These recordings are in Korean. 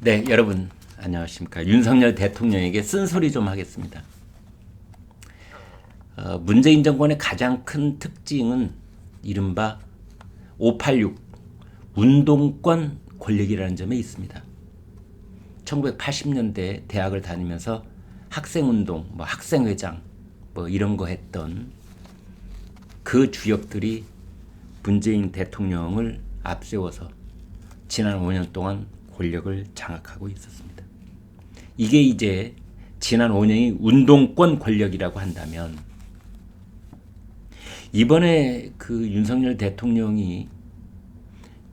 네, 여러분 안녕하십니까. 윤석열 대통령에게 쓴소리 좀 하겠습니다. 어, 문재인 정권의 가장 큰 특징은 이른바 586 운동권 권력이라는 점에 있습니다. 1980년대 대학을 다니면서 학생운동, 뭐 학생회장, 뭐 이런 거 했던 그 주역들이 문재인 대통령을 앞세워서 지난 5년 동안 권력을 장악하고 있었습니다. 이게 이제 지난 5년이 운동권 권력이라고 한다면 이번에 그 윤석열 대통령이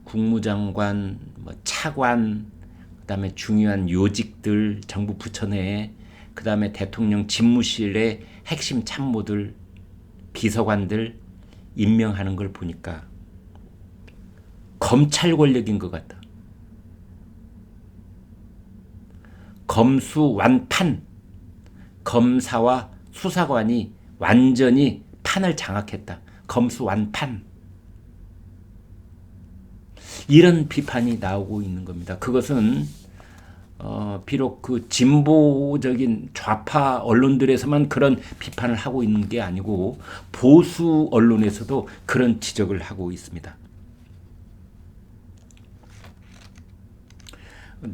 국무장관, 뭐 차관, 그다음에 중요한 요직들 정부 부처 내에 그다음에 대통령 집무실의 핵심 참모들 비서관들 임명하는 걸 보니까 검찰 권력인 것 같다. 검수완판 검사와 수사관이 완전히 판을 장악했다. 검수완판 이런 비판이 나오고 있는 겁니다. 그것은 어, 비록 그 진보적인 좌파 언론들에서만 그런 비판을 하고 있는 게 아니고 보수 언론에서도 그런 지적을 하고 있습니다.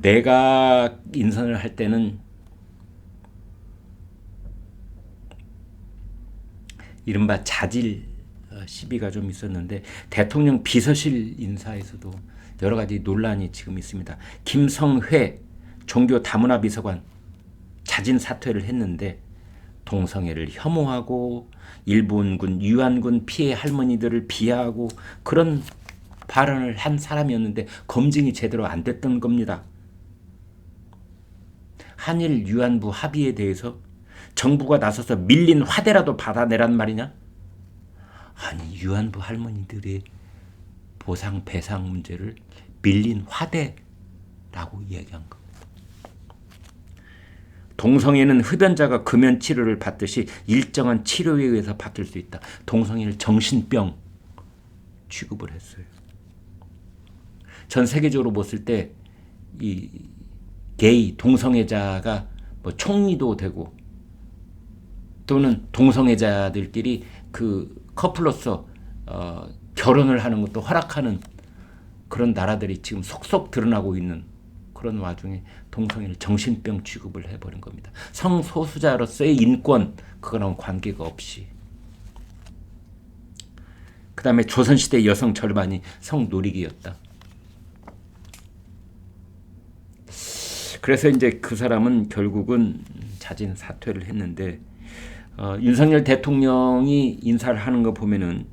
내가 인선을 할 때는 이른바 자질 어, 시비가 좀 있었는데 대통령 비서실 인사에서도 여러 가지 논란이 지금 있습니다. 김성회 종교 다문화 비서관 자진 사퇴를 했는데 동성애를 혐오하고 일본군 유한군 피해 할머니들을 비하하고 그런 발언을 한 사람이었는데 검증이 제대로 안 됐던 겁니다. 한일 유한부 합의에 대해서 정부가 나서서 밀린 화대라도 받아내란 말이냐? 아니 유한부 할머니들의 보상 배상 문제를 밀린 화대라고 이야기한 겁니다. 동성애는 흡연자가 금연 치료를 받듯이 일정한 치료에 의해서 받을 수 있다. 동성애를 정신병 취급을 했어요. 전 세계적으로 봤을 때이 게이 동성애자가 뭐 총리도 되고 또는 동성애자들끼리 그 커플로서 어, 결혼을 하는 것도 허락하는 그런 나라들이 지금 속속 드러나고 있는 그런 와중에 동성애를 정신병 취급을 해버린 겁니다. 성소수자로서의 인권 그거랑 관계가 없이 그 다음에 조선시대 여성 절반이 성노리기였다. 그래서 이제 그 사람은 결국은 자진 사퇴를 했는데 어, 윤석열 대통령이 인사를 하는 거 보면은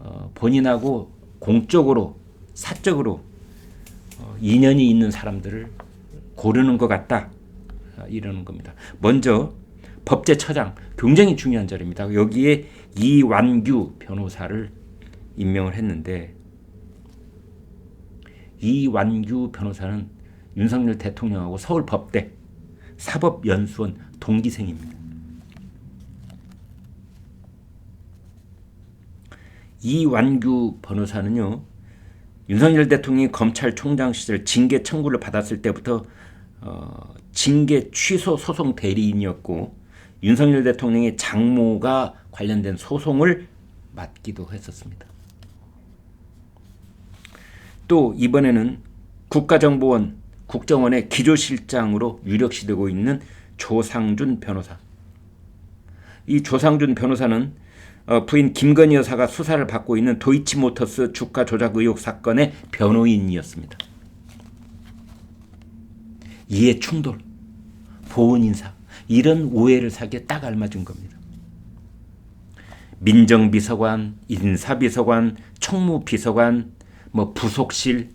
어, 본인하고 공적으로 사적으로 어, 인연이 있는 사람들을 고르는 것 같다 어, 이러는 겁니다. 먼저 법제처장 굉장히 중요한 자리입니다. 여기에 이완규 변호사를 임명을 했는데 이완규 변호사는 윤석열 대통령하고 서울법대 사법연수원 동기생입니다. 이완규 변호사는요, 윤석열 대통령이 검찰총장 시절 징계 청구를 받았을 때부터 어, 징계 취소 소송 대리인이었고 윤석열 대통령의 장모가 관련된 소송을 맡기도 했었습니다. 또 이번에는 국가정보원 국정원의 기조실장으로 유력시되고 있는 조상준 변호사. 이 조상준 변호사는 어, 부인 김건희 여사가 수사를 받고 있는 도이치모터스 주가 조작 의혹 사건의 변호인이었습니다. 이해 충돌, 보훈 인사 이런 오해를 사기에 딱 알맞은 겁니다. 민정비서관, 인사비서관, 총무비서관, 뭐 부속실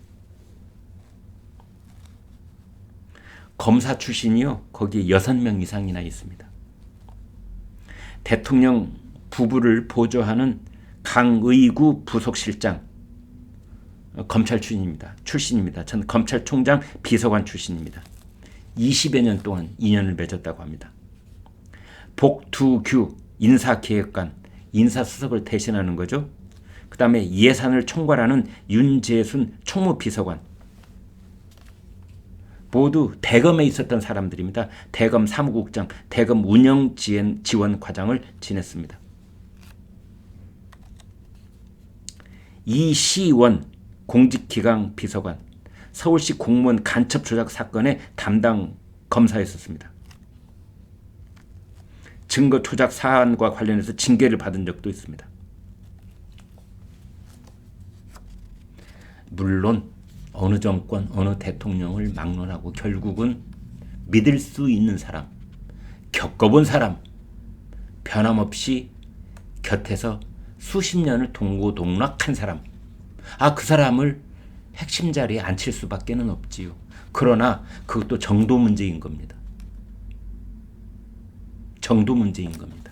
검사 출신이요 거기에 여섯 명 이상이나 있습니다. 대통령 부부를 보조하는 강의구 부속실장 검찰 출신입니다. 출신입니다. 전 검찰총장 비서관 출신입니다. 20여 년 동안 인연을 맺었다고 합니다. 복두규 인사계획관 인사수석을 대신하는 거죠. 그 다음에 예산을 총괄하는 윤재순 총무비서관 모두 대검에 있었던 사람들입니다. 대검 사무국장, 대검 운영 지원, 지원 과장을 지냈습니다. 이시원 공직기강 비서관, 서울시 공무원 간첩 조작 사건의 담당 검사였었습니다. 증거 조작 사안과 관련해서 징계를 받은 적도 있습니다. 물론 어느 정권, 어느 대통령을 막론하고 결국은 믿을 수 있는 사람, 겪어본 사람, 변함없이 곁에서 수십 년을 동고동락한 사람, 아, 그 사람을 핵심 자리에 앉힐 수밖에는 없지요. 그러나 그것도 정도 문제인 겁니다. 정도 문제인 겁니다.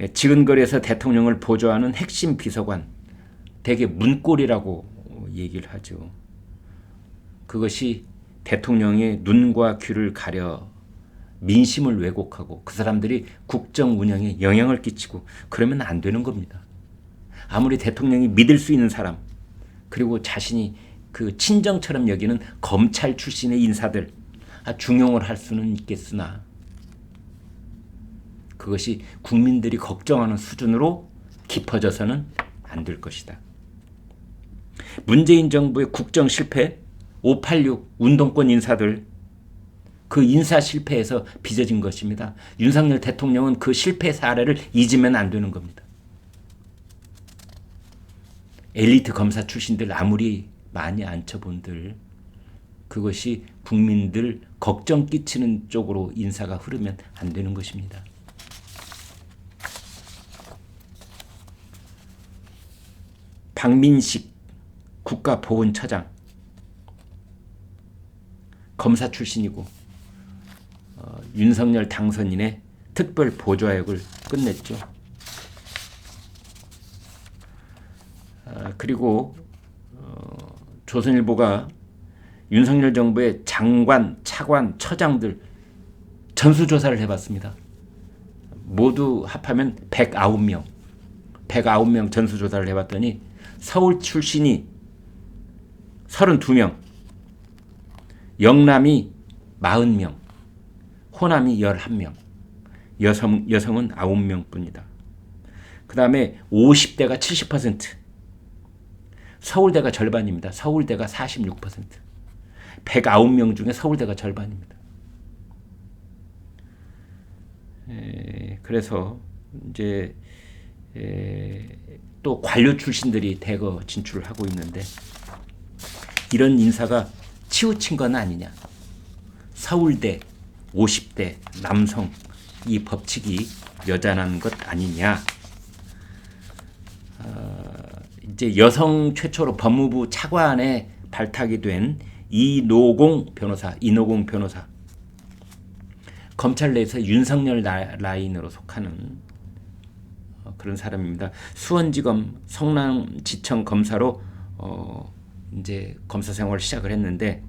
예, 지근거리에서 대통령을 보조하는 핵심 비서관, 대개 문골이라고 얘기를 하죠. 그것이 대통령의 눈과 귀를 가려 민심을 왜곡하고 그 사람들이 국정 운영에 영향을 끼치고 그러면 안 되는 겁니다. 아무리 대통령이 믿을 수 있는 사람 그리고 자신이 그 친정처럼 여기는 검찰 출신의 인사들 아, 중용을 할 수는 있겠으나 그것이 국민들이 걱정하는 수준으로 깊어져서는 안 될 것이다. 문재인 정부의 국정 실패, 586 운동권 인사들 그 인사 실패에서 빚어진 것입니다. 윤석열 대통령은 그 실패 사례를 잊으면 안 되는 겁니다. 엘리트 검사 출신들 아무리 많이 앉혀본들 그것이 국민들 걱정 끼치는 쪽으로 인사가 흐르면 안 되는 것입니다. 박민식 국가보훈처장 검사 출신이고 어, 윤석열 당선인의 특별 보좌역을 끝냈죠. 아, 그리고 어, 조선일보가 윤석열 정부의 장관, 차관, 처장들 전수조사를 해봤습니다. 모두 합하면 109명, 109명 전수조사를 해봤더니 서울 출신이 32명, 영남이 40명, 호남이 11명, 여성, 여성은 9명 뿐이다. 그 다음에 50대가 70%, 서울대가 절반입니다. 서울대가 46%. 109명 중에 서울대가 절반입니다. 에, 그래서 이제 에, 또 관료 출신들이 대거 진출을 하고 있는데 이런 인사가 치우친 건 아니냐. 서울대 50대 남성 이 법칙이 여전한 것 아니냐. 어, 이제 여성 최초로 법무부 차관에 발탁이 된 이노공 변호사, 이노공 변호사. 검찰 내에서 윤석열 라인으로 속하는 어, 그런 사람입니다. 수원지검 성남지청 검사로 어, 이제 검사 생활을 시작을 했는데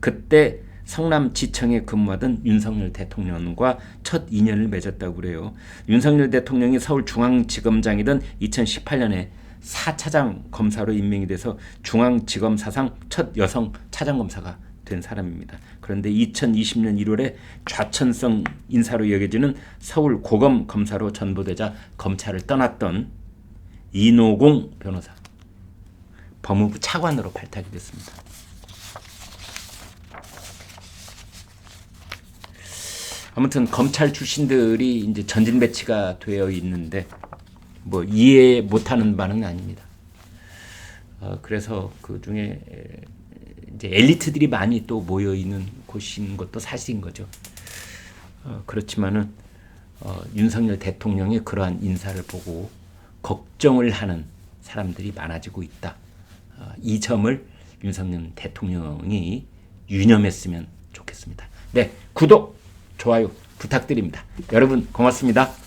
그때 성남지청에 근무하던 윤석열 대통령과 첫 인연을 맺었다고 그래요. 윤석열 대통령이 서울중앙지검장이던 2018년에 4차장 검사로 임명이 돼서 중앙지검 사상 첫 여성 차장 검사가 된 사람입니다. 그런데 2020년 1월에 좌천성 인사로 여겨지는 서울 고검 검사로 전보되자 검찰을 떠났던 이노공 변호사 법무부 차관으로 발탁이 됐습니다. 아무튼 검찰 출신들이 이제 전진 배치가 되어 있는데 뭐 이해 못하는 바는 아닙니다. 어, 그래서 그 중에 이제 엘리트들이 많이 또 모여 있는 곳인 것도 사실인 거죠. 어, 그렇지만은 어, 윤석열 대통령의 그러한 인사를 보고 걱정을 하는 사람들이 많아지고 있다. 어, 이 점을 윤석열 대통령이 유념했으면 좋겠습니다. 네, 구독, 좋아요 부탁드립니다. 여러분 고맙습니다.